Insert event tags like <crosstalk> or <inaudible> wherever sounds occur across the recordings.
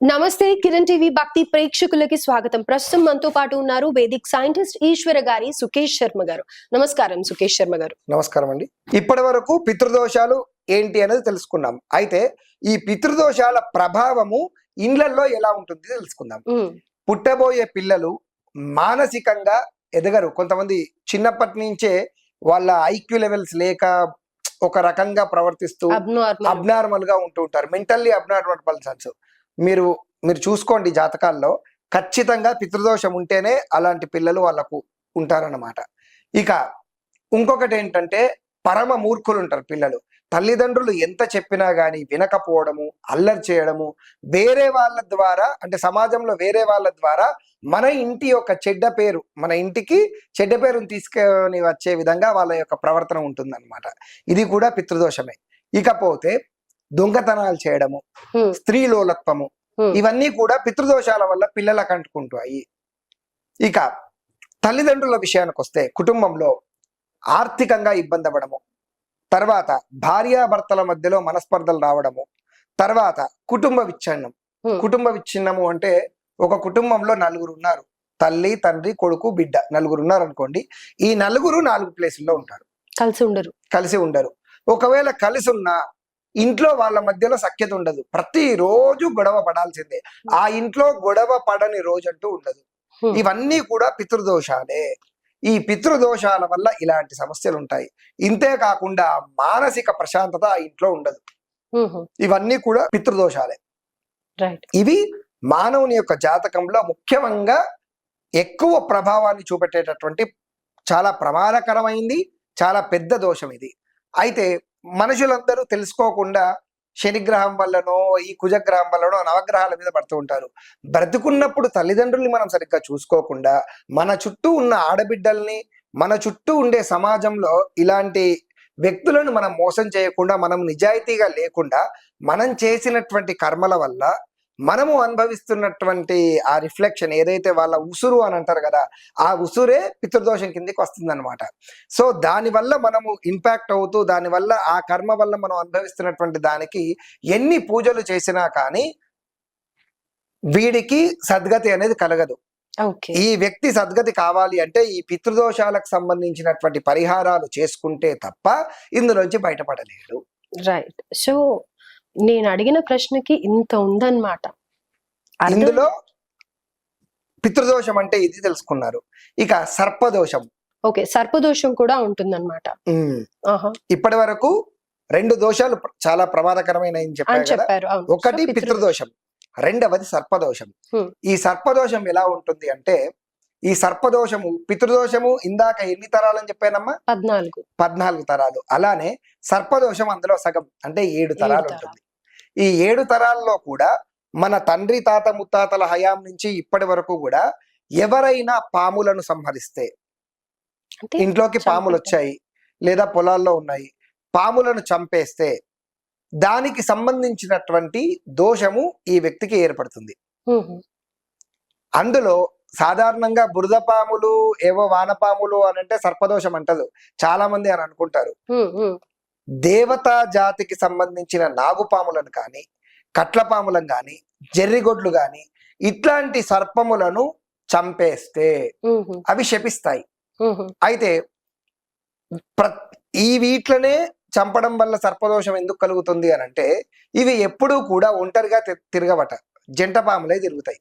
నమస్తే కిరణ్ టీవీ భక్తి ప్రేక్షకులకి స్వాగతం. ప్రస్తుతం మనతో పాటు ఉన్నారు వేదిక్ సైంటిస్ట్ ఈశ్వర గారి సుకేష్ శర్మ గారు. నమస్కారం సుకేష్ శర్మ గారు. నమస్కారం అండి. ఇప్పటి వరకు పితృదోషాలు ఏంటి అనేది తెలుసుకున్నాం. అయితే ఈ పితృదోషాల ప్రభావము ఇండ్లల్లో ఎలా ఉంటుంది తెలుసుకుందాం. పుట్టబోయే పిల్లలు మానసికంగా ఎదగరు. కొంతమంది చిన్నప్పటి నుంచే వాళ్ళ ఐక్యూ లెవెల్స్ లేక ఒక రకంగా ప్రవర్తిస్తూ. అబ్నార్మల్గా ఉంటూ ఉంటారు. మెంటల్లీ అబ్నార్మల్ పర్సన్స్ మీరు మీరు చూసుకోండి జాతకాల్లో ఖచ్చితంగా పితృదోషం ఉంటేనే అలాంటి పిల్లలు వాళ్ళకు ఉంటారన్నమాట. ఇక ఇంకొకటి ఏంటంటే పరమ మూర్ఖులు ఉంటారు పిల్లలు. తల్లిదండ్రులు ఎంత చెప్పినా కానీ వినకపోవడము అల్లరి చేయడము వేరే వాళ్ళ ద్వారా అంటే సమాజంలో వేరే వాళ్ళ ద్వారా మన ఇంటి యొక్క చెడ్డ పేరు మన ఇంటికి చెడ్డ పేరును తీసుకొని వచ్చే విధంగా వాళ్ళ యొక్క ప్రవర్తన ఉంటుందన్నమాట. ఇది కూడా పితృదోషమే. ఇకపోతే దొంగతనాలు చేయడము. స్త్రీలోలత్వము. ఇవన్నీ కూడా పితృదోషాల వల్ల పిల్లలకు అంటుకుంటాయి ఇక తల్లిదండ్రుల విషయానికి వస్తే కుటుంబంలో ఆర్థికంగా ఇబ్బంది అవ్వడము తర్వాత భార్యాభర్తల మధ్యలో మనస్పర్ధలు రావడము తర్వాత కుటుంబ విచ్ఛిన్నం. కుటుంబ విచ్ఛిన్నము అంటే ఒక కుటుంబంలో నలుగురు ఉన్నారు తల్లి తండ్రి కొడుకు బిడ్డ నలుగురు ఉన్నారు అనుకోండి ఈ నలుగురు నాలుగు ప్లేసుల్లో ఉంటారు కలిసి ఉండరు కలిసి ఉండరు ఒకవేళ కలిసి ఉన్న ఇంట్లో వాళ్ళ మధ్యలో సఖ్యత ఉండదు. ప్రతిరోజు గొడవ పడాల్సిందే. ఆ ఇంట్లో గొడవ పడని రోజంటూ ఉండదు. Hmm. ఇవన్నీ కూడా పితృదోషాలే. ఈ పితృదోషాల వల్ల ఇలాంటి సమస్యలు ఉంటాయి. ఇంతే కాకుండా మానసిక ప్రశాంతత ఆ ఇంట్లో ఉండదు. ఇవన్నీ కూడా పితృదోషాలే. ఇవి మానవుని యొక్క జాతకంలో ముఖ్యంగా ఎక్కువ ప్రభావాన్ని చూపెట్టేటటువంటి చాలా ప్రమాదకరమైంది చాలా పెద్ద దోషం ఇది. అయితే మనుషులందరూ తెలుసుకోకుండా శనిగ్రహం వల్లనో ఈ కుజగ్రహం వల్లనో నవగ్రహాల మీద పడుతూ ఉంటారు. బ్రతుకున్నప్పుడు తల్లిదండ్రుల్ని మనం సరిగ్గా చూసుకోకుండా మన చుట్టూ ఉన్న ఆడబిడ్డల్ని మన చుట్టూ ఉండే సమాజంలో ఇలాంటి వ్యక్తులను మనం మోసం చేయకుండా మనం నిజాయితీగా లేకుండా మనం చేసినటువంటి కర్మల వల్ల మనము అనుభవిస్తున్నటువంటి ఆ రిఫ్లెక్షన్ ఏదైతే వాళ్ళ ఉసురు అని అంటారు కదా ఆ ఉసురే పితృదోషం కిందకి వస్తుందన్నమాట. సో దానివల్ల మనము ఇంపాక్ట్ అవుతూ దానివల్ల ఆ కర్మ వల్ల మనం అనుభవిస్తున్నటువంటి దానికి ఎన్ని పూజలు చేసినా కానీ వీడికి సద్గతి అనేది కలగదు. ఈ వ్యక్తి సద్గతి కావాలి అంటే ఈ పితృదోషాలకు సంబంధించినటువంటి పరిహారాలు చేసుకుంటే తప్ప ఇందులోంచి బయటపడలేడు. రైట్. సో నేను అడిగిన ప్రశ్నకి ఇంత ఉందన్నమాట. ఇందులో పితృదోషం అంటే ఇది తెలుసుకున్నారు. ఇక సర్పదోషం. ఓకే సర్పదోషం కూడా ఉంటుందన్నమాట. ఇప్పటి వరకు రెండు దోషాలు చాలా ప్రమాదకరమైన అని చెప్పారు. ఒకటి పితృదోషం రెండవది సర్పదోషం. ఈ సర్పదోషం ఎలా ఉంటుంది అంటే ఈ సర్పదోషము పితృదోషము ఇందాక ఎన్ని తరాలని చెప్పానమ్మా? పద్నాలుగు. పద్నాలుగు తరాలు. అలానే సర్పదోషం అందులో సగం అంటే ఏడు తరాలు తరాలు. ఉంటుంది. ఈ ఏడు తరాల్లో కూడా మన తండ్రి తాత ముత్తాతల హయాం నుంచి ఇప్పటి వరకు కూడా ఎవరైనా పాములను సంహరిస్తే ఇంట్లోకి పాములు. వచ్చాయి లేదా పొలాల్లో ఉన్నాయి పాములను చంపేస్తే దానికి సంబంధించినటువంటి దోషము ఈ వ్యక్తికి ఏర్పడుతుంది. అందులో సాధారణంగా బురద పాములు ఏవో వానపాములు అని అంటే సర్పదోషం అంటదు చాలా మంది అని అనుకుంటారు. దేవతా జాతికి సంబంధించిన నాగుపాములను కానీ కట్లపాములను కానీ జర్రిగొడ్లు కానీ ఇట్లాంటి సర్పములను చంపేస్తే. అవి శపిస్తాయి. అయితే ఈ వీట్లనే చంపడం వల్ల సర్పదోషం ఎందుకు కలుగుతుంది అని అంటే ఇవి ఎప్పుడూ కూడా ఒంటరిగా తి- తిరగబట జంట పాములై తిరుగుతాయి.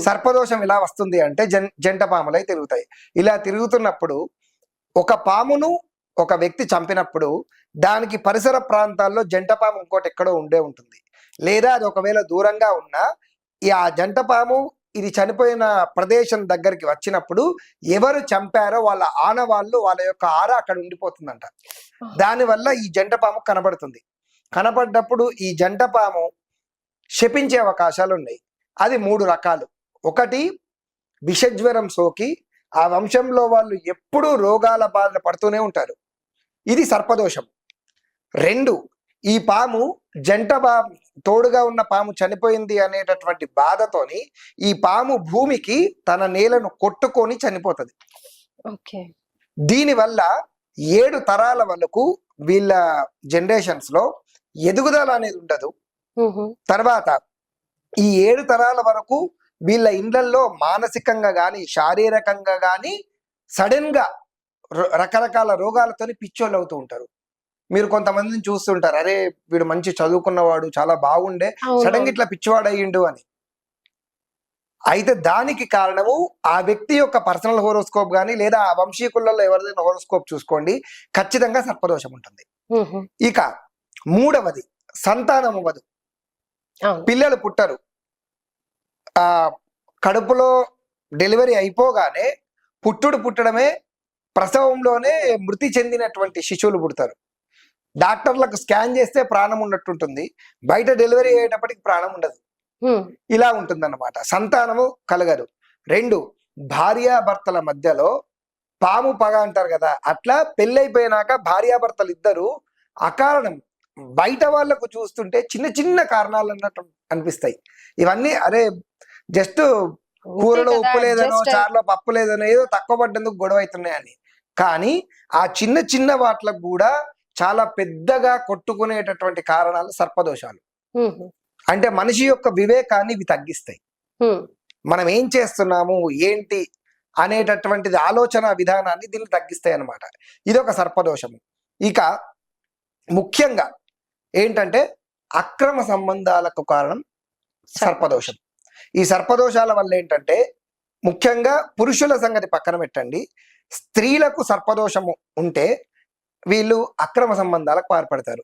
సర్పదోషం ఎలా వస్తుంది అంటే జంట పాములై తిరుగుతాయి ఇలా తిరుగుతున్నప్పుడు ఒక పామును ఒక వ్యక్తి చంపినప్పుడు దానికి పరిసర ప్రాంతాల్లో జంట పాము ఇంకోటి ఎక్కడో ఉండే ఉంటుంది. లేదా అది ఒకవేళ దూరంగా ఉన్నా ఈ ఆ జంట పాము ఇది చనిపోయిన ప్రదేశం దగ్గరికి వచ్చినప్పుడు ఎవరు చంపారో వాళ్ళ ఆనవాళ్ళు వాళ్ళ యొక్క ఆర అక్కడ ఉండిపోతుందంట. దానివల్ల ఈ జంట పాము కనబడుతుంది. కనబడ్డప్పుడు ఈ జంట పాము శపించే అవకాశాలు ఉన్నాయి అది మూడు రకాలు. ఒకటి విషజ్వరం సోకి. ఆ వంశంలో వాళ్ళు ఎప్పుడూ రోగాల బాధ పడుతూనే ఉంటారు. ఇది సర్పదోషం. రెండు ఈ పాము జంట బా తోడుగా ఉన్న పాము చనిపోయింది అనేటటువంటి బాధతోని ఈ పాము భూమికి తన నేలను కొట్టుకొని చనిపోతుంది. దీనివల్ల ఏడు తరాల వరకు వీళ్ళ జనరేషన్స్లో ఎదుగుదల అనేది ఉండదు. తర్వాత ఈ ఏడు తరాల వరకు వీళ్ళ ఇండ్లల్లో మానసికంగా గాని శారీరకంగా గాని సడన్గా రకరకాల రోగాలతోని పిచ్చోళ్ళు అవుతూ ఉంటారు. మీరు కొంతమందిని చూస్తుంటారు. అరే వీడు మంచి చదువుకున్నవాడు చాలా బాగుండే సడన్గా ఇట్లా పిచ్చివాడు అయ్యిండు అని. అయితే దానికి కారణము ఆ వ్యక్తి యొక్క పర్సనల్ హోరోస్కోప్ కానీ లేదా ఆ వంశీకులలో ఎవరిదైనా హోరోస్కోప్ చూసుకోండి ఖచ్చితంగా సర్పదోషం ఉంటుంది. ఇక మూడవది సంతానం అవ్వదు పిల్లలు పుట్టరు. ఆ కడుపులో డెలివరీ అయిపోగానే పుట్టుడు పుట్టడమే ప్రసవంలోనే మృతి చెందినటువంటి శిశువులు పుడతారు. డాక్టర్లకు స్కాన్ చేస్తే ప్రాణం ఉన్నట్టుంటుంది. బయట డెలివరీ అయ్యేటప్పటికి ప్రాణం ఉండదు. ఇలా ఉంటుందన్నమాట. సంతానము కలగదు. రెండు భార్యాభర్తల మధ్యలో పాము పగ అంటారు కదా అట్లా పెళ్ళైపోయినాక భార్యాభర్తలు ఇద్దరు అకారణం. బయట వాళ్ళకు చూస్తుంటే చిన్న చిన్న కారణాలు అన్నట్టు అనిపిస్తాయి. ఇవన్నీ అరే జస్ట్ కూరలో ఉప్పు లేదనో చారులో పప్పు లేదనో ఏదో తక్కువ పడ్డందుకు గొడవ అవుతున్నాయని కానీ ఆ చిన్న చిన్న వాటిలకు కూడా చాలా పెద్దగా కొట్టుకునేటటువంటి కారణాలు సర్పదోషాలు. అంటే మనిషి యొక్క వివేకాన్ని ఇవి తగ్గిస్తాయి. మనం ఏం చేస్తున్నాము ఏంటి అనేటటువంటిది ఆలోచన విధానాన్ని దీన్ని తగ్గిస్తాయి అన్నమాట ఇది ఒక సర్పదోషము. ఇక ముఖ్యంగా ఏంటంటే అక్రమ సంబంధాలకు కారణం సర్పదోషం. ఈ సర్పదోషాల వల్ల ఏంటంటే ముఖ్యంగా పురుషుల సంగతి పక్కన పెట్టండి. స్త్రీలకు సర్పదోషము ఉంటే వీళ్ళు అక్రమ సంబంధాలకు పాల్పడతారు.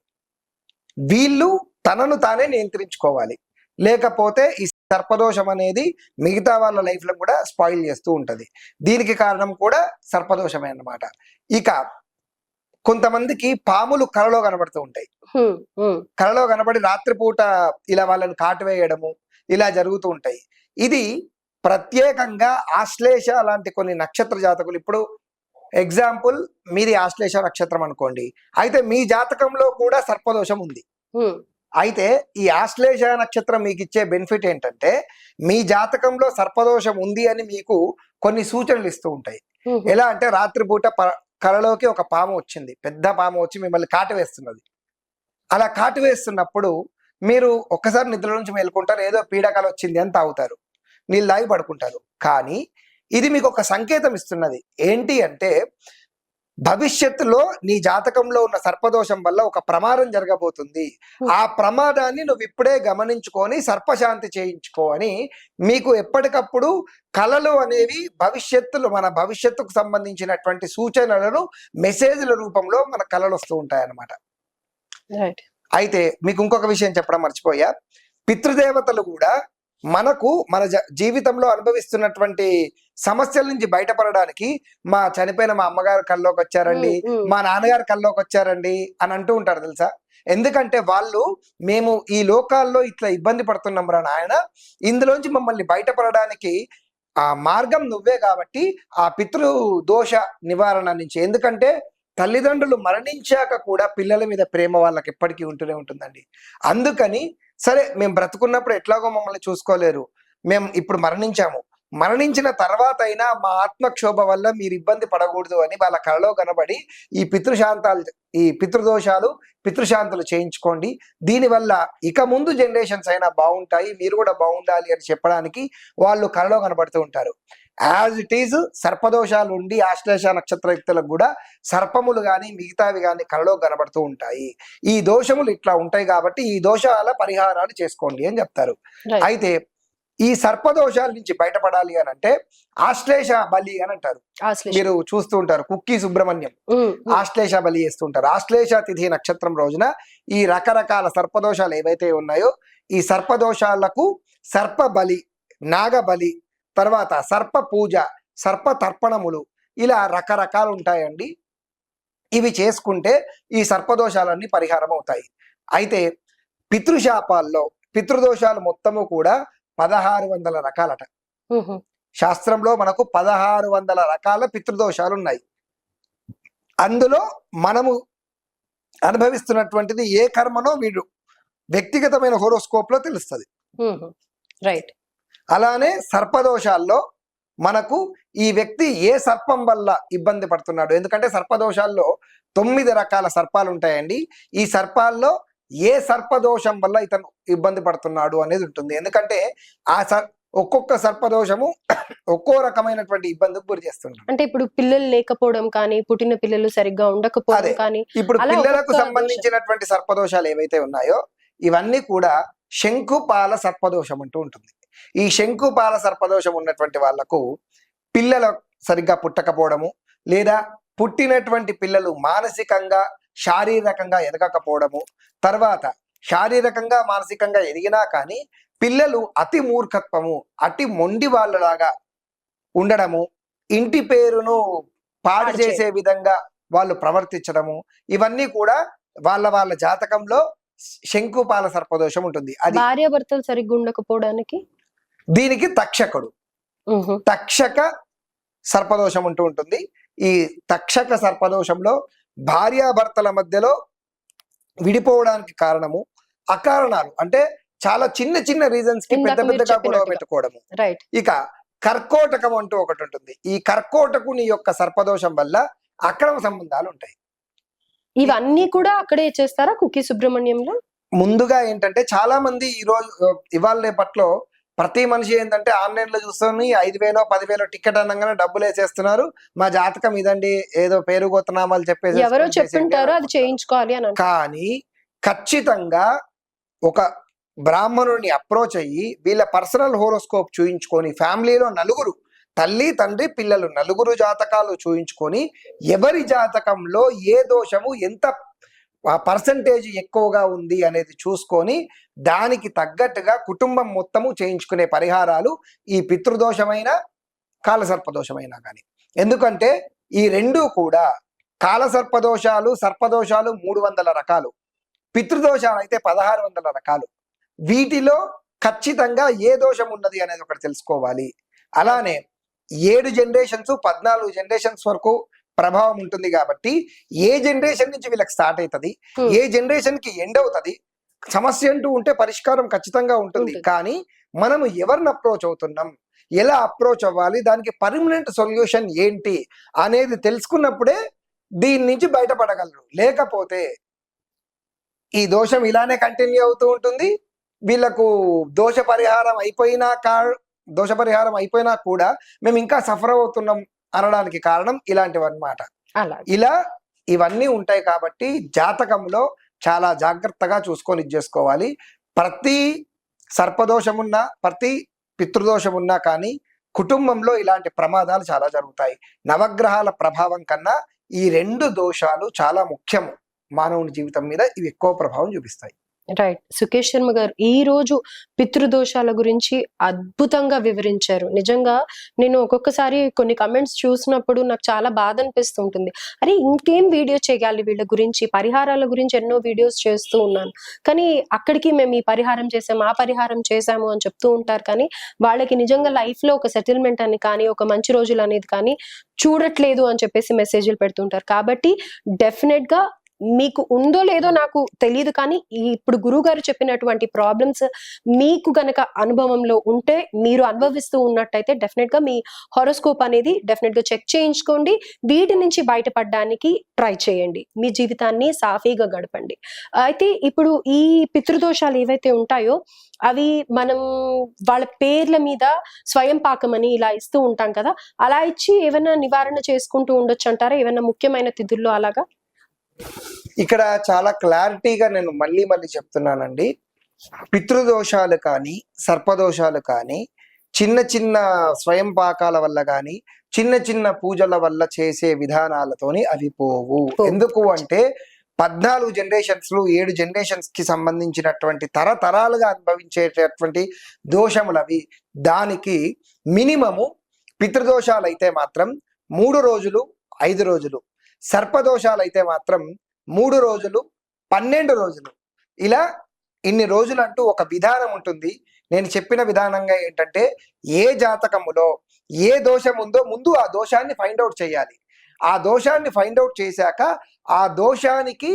వీళ్ళు తనను తానే నియంత్రించుకోవాలి. లేకపోతే ఈ సర్పదోషం అనేది మిగతా వాళ్ళ లైఫ్లో కూడా స్పాయిల్ చేస్తూ ఉంటది. దీనికి కారణం కూడా సర్పదోషమే అన్నమాట. ఇక కొంతమందికి పాములు కలలో కనబడుతూ ఉంటాయి. కలలో కనబడి రాత్రిపూట ఇలా వాళ్ళని కాటు వేయడము ఇలా జరుగుతూ ఉంటాయి. ఇది ప్రత్యేకంగా ఆశ్లేష లాంటి కొన్ని నక్షత్ర జాతకులు. ఇప్పుడు ఎగ్జాంపుల్ మీది ఆశ్లేష నక్షత్రం అనుకోండి. అయితే మీ జాతకంలో కూడా సర్పదోషం ఉంది. అయితే ఈ ఆశ్లేష నక్షత్రం మీకు ఇచ్చే బెనిఫిట్ ఏంటంటే మీ జాతకంలో సర్పదోషం ఉంది అని మీకు కొన్ని సూచనలు ఇస్తూ ఉంటాయి. ఎలా అంటే రాత్రిపూట కలలోకి ఒక పాము వచ్చింది. పెద్ద పాము వచ్చి మిమ్మల్ని కాటు వేస్తున్నది. అలా కాటు వేస్తున్నప్పుడు మీరు ఒక్కసారి నిద్ర నుంచి మేల్కుంటారు. ఏదో పీడకలు వచ్చింది అని తాగుతారు. నీళ్ళు తాగి పడుకుంటారు. కానీ ఇది మీకు ఒక సంకేతం ఇస్తున్నది ఏంటి అంటే భవిష్యత్తులో నీ జాతకంలో ఉన్న సర్పదోషం వల్ల ఒక ప్రమాదం జరగబోతుంది. ఆ ప్రమాదాన్ని నువ్వు ఇప్పుడే గమనించుకొని సర్పశాంతి చేయించుకో అని మీకు ఎప్పటికప్పుడు కళలు అనేవి భవిష్యత్తులో మన భవిష్యత్తుకు సంబంధించినటువంటి సూచనలను మెసేజ్ల రూపంలో మన కళలు వస్తూ ఉంటాయి అన్నమాట అయితే మీకు ఇంకొక విషయం చెప్పడం మర్చిపోయా. పితృదేవతలు కూడా మనకు మన జీవితంలో అనుభవిస్తున్నటువంటి సమస్యల నుంచి బయటపడడానికి మా చనిపోయిన మా అమ్మగారు కల్లోకి వచ్చారండి. మా నాన్నగారు కల్లోకి వచ్చారండి అని అంటూ ఉంటారు తెలుసా ఎందుకంటే వాళ్ళు మేము ఈ లోకాల్లో ఇట్లా ఇబ్బంది పడుతున్నాం రా నాయన ఇందులోంచి మమ్మల్ని బయటపడడానికి ఆ మార్గం నువ్వే కాబట్టి ఆ పితృ దోష నివారణ నుంచి ఎందుకంటే తల్లిదండ్రులు మరణించాక కూడా పిల్లల మీద ప్రేమ వాళ్ళకి ఎప్పటికీ ఉంటూనే ఉంటుందండి. అందుకని సరే మేము బ్రతుకున్నప్పుడు ఎట్లాగో మమ్మల్ని చూసుకోలేరు. మేము ఇప్పుడు మరణించాము. మరణించిన తర్వాత అయినా మా ఆత్మక్షోభ వల్ల మీరు ఇబ్బంది పడకూడదు అని వాళ్ళ కళలో కనబడి ఈ పితృశాంతాలు ఈ పితృదోషాలు పితృశాంతులు చేయించుకోండి. దీనివల్ల ఇక ముందు జనరేషన్స్ అయినా బాగుంటాయి మీరు కూడా బాగుండాలి అని చెప్పడానికి వాళ్ళు కళలో కనబడుతూ ఉంటారు. యాజ్ ఇట్ ఈజ్ సర్పదోషాలు ఉండి ఆశ్లేష నక్షత్ర వ్యక్తులకు కూడా సర్పములు కానీ మిగతావి కానీ కళలో కనబడుతూ ఉంటాయి ఈ దోషములు ఇట్లా ఉంటాయి కాబట్టి ఈ దోషాల పరిహారాలు చేసుకోండి అని చెప్తారు. అయితే ఈ సర్పదోషాల నుంచి బయటపడాలి అని అంటే ఆశ్లేష బలి అని అంటారు. మీరు చూస్తూ ఉంటారు కుక్కి సుబ్రహ్మణ్యం. ఆశ్లేష బలి చేస్తుంటారు ఆశ్లేష తిథి నక్షత్రం రోజున ఈ రకరకాల సర్పదోషాలు ఏవైతే ఉన్నాయో ఈ సర్పదోషాలకు సర్ప బలి నాగ బలి తర్వాత సర్ప పూజ సర్ప తర్పణములు ఇలా రకరకాలు ఉంటాయండి. ఇవి చేసుకుంటే ఈ సర్పదోషాలన్నీ పరిహారం అవుతాయి అయితే పితృశాపాల్లో పితృదోషాలు మొత్తము కూడా పదహారు వందల రకాలట. శాస్త్రంలో మనకు పదహారు వందల రకాల పితృదోషాలు ఉన్నాయి అందులో మనము అనుభవిస్తున్నటువంటిది ఏ కర్మనో వీడు వ్యక్తిగతమైన హోరోస్కోప్లో తెలుస్తుంది. రైట్. అలానే సర్పదోషాల్లో మనకు ఈ వ్యక్తి ఏ సర్పం వల్ల ఇబ్బంది పడుతున్నాడు? ఎందుకంటే సర్పదోషాల్లో తొమ్మిది రకాల సర్పాలు ఉంటాయండి. ఈ సర్పాల్లో ఏ సర్పదోషం వల్ల ఇతను ఇబ్బంది పడుతున్నాడు అనేది ఉంటుంది. ఎందుకంటే ఆ సర్ ఒక్కొక్క సర్పదోషము <coughs> ఒక్కో రకమైనటువంటి ఇబ్బందికి గురి చేస్తున్నాడు అంటే ఇప్పుడు పిల్లలు లేకపోవడం కానీ పుట్టిన పిల్లలు సరిగ్గా ఉండకపోవడం. కానీ ఇప్పుడు పిల్లలకు సంబంధించినటువంటి సర్పదోషాలు ఏవైతే ఉన్నాయో ఇవన్నీ కూడా శంకుపాల సర్పదోషం అంటూ ఉంటుంది. ఈ శంకుపాల సర్పదోషం ఉన్నటువంటి వాళ్ళకు పిల్లలు సరిగ్గా పుట్టకపోవడము లేదా పుట్టినటువంటి పిల్లలు మానసికంగా శారీరకంగా ఎదగకపోవడము తర్వాత శారీరకంగా మానసికంగా ఎదిగినా కానీ పిల్లలు అతి మూర్ఖత్వము అతి మొండి వాళ్ళలాగా ఉండడము ఇంటి పేరును పాడు చేసే విధంగా వాళ్ళు ప్రవర్తించడము ఇవన్నీ కూడా వాళ్ళ వాళ్ళ జాతకంలో శంకుపాల సర్పదోషం ఉంటుంది. అది భార్యాభర్తలు సరిగ్గా ఉండకపోవడానికి దీనికి తక్షకుడు. తక్షక సర్పదోషం ఉంటూ ఉంటుంది. ఈ తక్షక సర్పదోషంలో భార్యాభర్తల మధ్యలో విడిపోవడానికి కారణము అకారణాలు అంటే చాలా చిన్న చిన్న రీజన్స్కి పెద్ద పెద్దగా గొడవ. పెట్టుకోవడము. రైట్ ఇక కర్కోటకం అంటూ ఒకటి ఉంటుంది. ఈ కర్కోటకుని యొక్క సర్పదోషం వల్ల అక్రమ సంబంధాలు ఉంటాయి. ఇవన్నీ కూడా అక్కడే చేస్తారా కుకీ సుబ్రహ్మణ్యంలో? ముందుగా ఏంటంటే చాలా మంది ఈ రోజు ఇవాళ రేపట్లో ప్రతి మనిషి ఏంటంటే ఆన్లైన్లో చూస్తాను ఐదు వేలో పదివేలో టికెట్ అనగానే డబ్బులు వేసేస్తున్నారు మా జాతకం ఇదండి ఏదో పేరు గోతనామాలు చెప్పేసి ఎవరో చెప్తుంటారో అది చేయించుకోవాలి అని. కానీ ఖచ్చితంగా ఒక బ్రాహ్మణుడిని అప్రోచ్ అయ్యి వీళ్ళ పర్సనల్ హోరోస్కోప్ చూయించుకొని ఫ్యామిలీలో నలుగురు తల్లి తండ్రి పిల్లలు నలుగురు జాతకాలు చూయించుకొని ఎవరి జాతకంలో ఏ దోషము ఎంత పర్సంటేజ్ ఎక్కువగా ఉంది అనేది చూసుకొని దానికి తగ్గట్టుగా కుటుంబం మొత్తము చేయించుకునే పరిహారాలు ఈ పితృదోషమైన కాలసర్పదోషమైనా కానీ ఎందుకంటే ఈ రెండూ కూడా కాలసర్పదోషాలు సర్పదోషాలు మూడు వందల రకాలు. పితృదోషాలు అయితే పదహారు వందల రకాలు. వీటిలో ఖచ్చితంగా ఏ దోషం ఉన్నది అనేది ఒకటి తెలుసుకోవాలి. అలానే ఏడు జనరేషన్స్ పద్నాలుగు జనరేషన్స్ వరకు ప్రభావం ఉంటుంది కాబట్టి ఏ జనరేషన్ నుంచి వీళ్ళకి స్టార్ట్ అవుతుంది Hmm. ఏ జనరేషన్కి ఎండ్ అవుతుంది సమస్య అంటూ ఉంటే పరిష్కారం ఖచ్చితంగా ఉంటుంది. కానీ మనము ఎవరిని అప్రోచ్ అవుతున్నాం ఎలా అప్రోచ్ అవ్వాలి దానికి పర్మనెంట్ సొల్యూషన్ ఏంటి అనేది తెలుసుకున్నప్పుడే దీని నుంచి బయటపడగలరు లేకపోతే ఈ దోషం ఇలానే కంటిన్యూ అవుతూ ఉంటుంది వీళ్ళకు దోష పరిహారం అయిపోయినా కా దోష పరిహారం అయిపోయినా కూడా మేము ఇంకా సఫర్ అవుతున్నాం అనడానికి కారణం ఇలాంటివి అన్నమాట అలా ఇలా ఇవన్నీ ఉంటాయి కాబట్టి జాతకంలో చాలా జాగ్రత్తగా చూసుకొని చేసుకోవాలి. ప్రతి సర్పదోషమున్నా ప్రతి పితృదోషమున్నా కానీ కుటుంబంలో ఇలాంటి ప్రమాదాలు చాలా జరుగుతాయి. నవగ్రహాల ప్రభావం కన్నా ఈ రెండు దోషాలు చాలా ముఖ్యము మానవుని జీవితం మీద ఇవి ఎక్కువ ప్రభావం చూపిస్తాయి. రైట్ సుకేష్ శర్మ గారు ఈ రోజు పితృదోషాల గురించి అద్భుతంగా వివరించారు. నిజంగా నేను ఒక్కొక్కసారి కొన్ని కమెంట్స్ చూసినప్పుడు నాకు చాలా బాధ అనిపిస్తుంటుంది. అరే ఇంకేం వీడియో చేయాలి వీళ్ళ గురించి? పరిహారాల గురించి ఎన్నో వీడియోస్ చేస్తూ ఉన్నాను. కానీ అక్కడికి మేము ఈ పరిహారం చేసాము ఆ పరిహారం చేసాము అని చెప్తూ ఉంటారు. కానీ వాళ్ళకి నిజంగా లైఫ్లో ఒక సెటిల్మెంట్ అని కానీ ఒక మంచి రోజులు అనేది కానీ చూడట్లేదు అని చెప్పేసి మెసేజ్లు పెడుతుంటారు కాబట్టి డెఫినెట్గా మీకు ఉందో లేదో నాకు తెలియదు కానీ ఇప్పుడు గురువు గారు చెప్పినటువంటి ప్రాబ్లమ్స్ మీకు గనక అనుభవంలో ఉంటే మీరు అనుభవిస్తూ ఉన్నట్టయితే డెఫినెట్గా మీ హొరోస్కోప్ అనేది డెఫినెట్గా చెక్ చేయించుకోండి. వీటి నుంచి బయటపడడానికి ట్రై చేయండి. మీ జీవితాన్ని సాఫీగా గడపండి. అయితే ఇప్పుడు ఈ పితృదోషాలు ఏవైతే ఉంటాయో అవి మనం వాళ్ళ పేర్ల మీద స్వయం పాకం అని ఇలా ఇస్తూ ఉంటాం కదా అలా ఇచ్చి ఏమైనా నివారణ చేసుకుంటూ ఉండొచ్చు అంటారా? ఏమైనా ముఖ్యమైన తిథుల్లో అలాగా? ఇక్కడ చాలా క్లారిటీగా నేను మళ్ళీ మళ్ళీ చెప్తున్నానండి. పితృదోషాలు కానీ సర్పదోషాలు కానీ చిన్న చిన్న స్వయం పాకాల వల్ల కానీ చిన్న చిన్న పూజల వల్ల చేసే విధానాలతోని అవి పోవు. ఎందుకు అంటే పద్నాలుగు జనరేషన్స్లో ఏడు జనరేషన్స్కి సంబంధించినటువంటి తరతరాలుగా అనుభవించేటటువంటి దోషములు అవి. దానికి మినిమము పితృదోషాలు అయితే మాత్రం మూడు రోజులు ఐదు రోజులు సర్పదోషాలు అయితే మాత్రం మూడు రోజులు పన్నెండు రోజులు. ఇలా ఇన్ని రోజులు అంటూ ఒక విధానం ఉంటుంది. నేను చెప్పిన విధానంగా ఏంటంటే ఏ జాతకములో ఏ దోషం ఉందో ముందు ఆ దోషాన్ని ఫైండ్ అవుట్ చేయాలి. ఆ దోషాన్ని ఫైండ్ అవుట్ చేశాక ఆ దోషానికి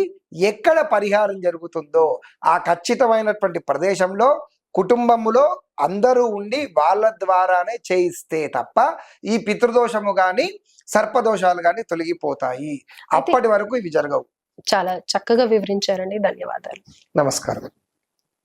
ఎక్కడ పరిహారం జరుగుతుందో ఆ ఖచ్చితమైనటువంటి ప్రదేశంలో కుటుంబములో అందరూ ఉండి వాళ్ళ ద్వారానే చేయిస్తే తప్ప ఈ పితృదోషము గాని సర్పదోషాలు గాని తొలగిపోతాయి. అప్పటి వరకు ఇవి జరగవు. చాలా చక్కగా వివరించారండి. ధన్యవాదాలు. నమస్కారం.